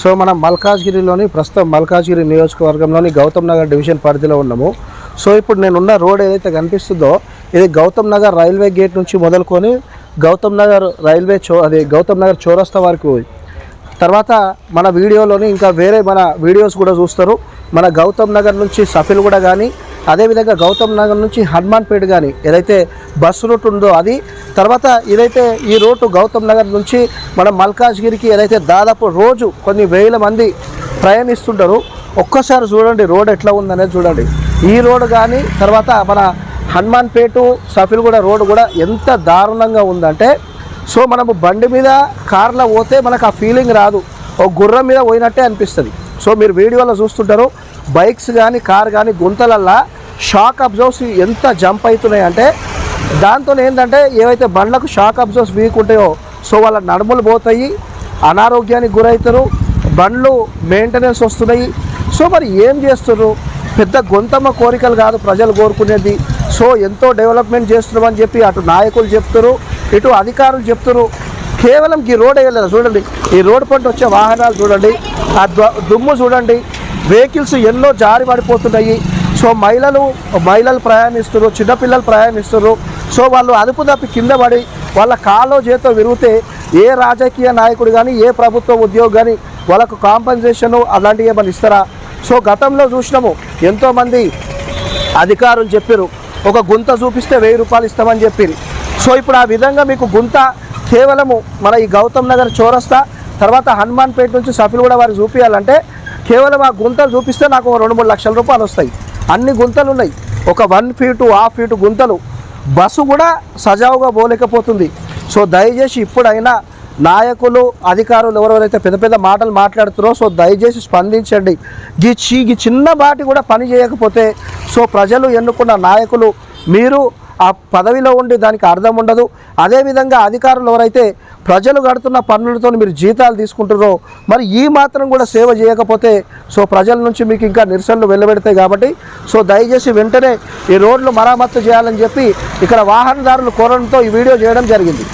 So మనం మల్కాజ్గిరిలోని ప్రస్తుతం మల్కాజ్గిరి నియోజకవర్గంలోని గౌతమ్ నగర్ డివిజన్ పరిధిలో ఉన్నాము. సో ఇప్పుడు నేనున్న రోడ్ ఏదైతే కనిపిస్తుందో ఇది గౌతమ్ నగర్ రైల్వే గేట్ నుంచి మొదలుకొని గౌతమ్ నగర్ రైల్వే చో అది గౌతమ్ నగర్ చౌరస్తా వరకు. తర్వాత మన వీడియోలోని ఇంకా వేరే మన వీడియోస్ కూడా చూస్తారు. మన గౌతమ్ నగర్ నుంచి సఫిల్ కూడా కానీ అదేవిధంగా గౌతమ్ నగర్ నుంచి హనుమాన్పేట కానీ ఏదైతే బస్సు రూట్ ఉందో అది తర్వాత ఇదైతే ఈ రోడ్డు గౌతమ్ నగర్ నుంచి మన మల్కాజ్గిరికి ఏదైతే దాదాపు రోజు కొన్ని వేల మంది ప్రయాణిస్తుంటారు ఒక్కసారి చూడండి రోడ్ ఎట్లా ఉందనేది చూడండి. ఈ రోడ్ కానీ తర్వాత మన హనుమాన్పేట సఫిల్గూడ రోడ్ కూడా ఎంత దారుణంగా ఉందంటే సో మనము బండి మీద కార్లో పోతే మనకు ఆ ఫీలింగ్ రాదు. ఒక గుర్రం మీద పోయినట్టే అనిపిస్తుంది. సో మీరు వీడియోలో చూస్తుంటారు బైక్స్ కానీ కార్ కానీ గుంతలల్లా షాక్ అబ్జర్వ్స్ ఎంత జంప్ అవుతున్నాయి అంటే దాంతో ఏంటంటే ఏవైతే బండ్లకు షాక్ అబ్జర్వ్స్ వీక్ ఉంటాయో సో వాళ్ళ నడుములు పోతాయి అనారోగ్యానికి గురవుతారు బండ్లు మెయింటెనెన్స్ వస్తున్నాయి. సో మరి ఏం చేస్తున్నారు పెద్ద గొంతమ్మ కోరికలు కాదు ప్రజలు కోరుకునేది. సో ఎంతో డెవలప్మెంట్ చేస్తున్నామని చెప్పి అటు నాయకులు చెప్తారు ఇటు అధికారులు చెప్తారు కేవలం ఈ రోడ్ వేయలేదు? చూడండి. ఈ రోడ్ పంట వచ్చే వాహనాలు చూడండి. ఆ దు- దుమ్ము చూడండి. వెహికల్స్ ఎన్నో జారి పడిపోతున్నాయి సో మహిళలు మహిళలు ప్రయాణిస్తున్నారు చిన్నపిల్లలు ప్రయాణిస్తున్నారు సో వాళ్ళు అదుపు తప్పి కింద పడి వాళ్ళ కాలో చేతో విరిగితే ఏ రాజకీయ నాయకుడు కానీ ఏ ప్రభుత్వ ఉద్యోగి కానీ వాళ్ళకు కాంపన్సేషన్ అలాంటివి ఏమైనా ఇస్తారా? సో గతంలో చూసినాము ఎంతోమంది అధికారులు చెప్పారు ఒక గుంత చూపిస్తే వెయ్యి రూపాయలు ఇస్తామని చెప్పి సో ఇప్పుడు ఆ విధంగా మీకు గుంత కేవలము మన ఈ గౌతమ్ నగర్ చౌరస్తా తర్వాత హనుమాన్పేట నుంచి సఫిల్ కూడా వారికి చూపించాలంటే కేవలం ఆ గుంతలు చూపిస్తే నాకు రెండు మూడు లక్షల రూపాయలు వస్తాయి. అన్ని గుంతలు ఉన్నాయి. ఒక వన్ ఫీటు హాఫ్ ఫీటు గుంతలు. బస్సు కూడా సజావుగా పోలేకపోతుంది. సో దయచేసి ఇప్పుడైనా నాయకులు అధికారులు ఎవరెవరైతే పెద్ద పెద్ద మాటలు మాట్లాడుతున్నారో సో దయచేసి స్పందించండి. ఈ చి ఈ చిన్న బాటి కూడా పని చేయకపోతే సో ప్రజలు ఎన్నుకున్న నాయకులు మీరు ఆ పదవిలో ఉండి దానికి అర్థం ఉండదు. అదేవిధంగా అధికారులు ఎవరైతే ప్రజలు కడుతున్న పన్నులతో మీరు జీతాలు తీసుకుంటారో మరి ఈ మాత్రం కూడా సేవ చేయకపోతే సో ప్రజల నుంచి మీకు ఇంకా నిరసనలు వెళ్ళబెడతాయి కాబట్టి సో దయచేసి వెంటనే ఈ రోడ్లు మరామత్తు చేయాలని చెప్పి ఇక్కడ వాహనదారులు కోరడంతో ఈ వీడియో చేయడం జరిగింది.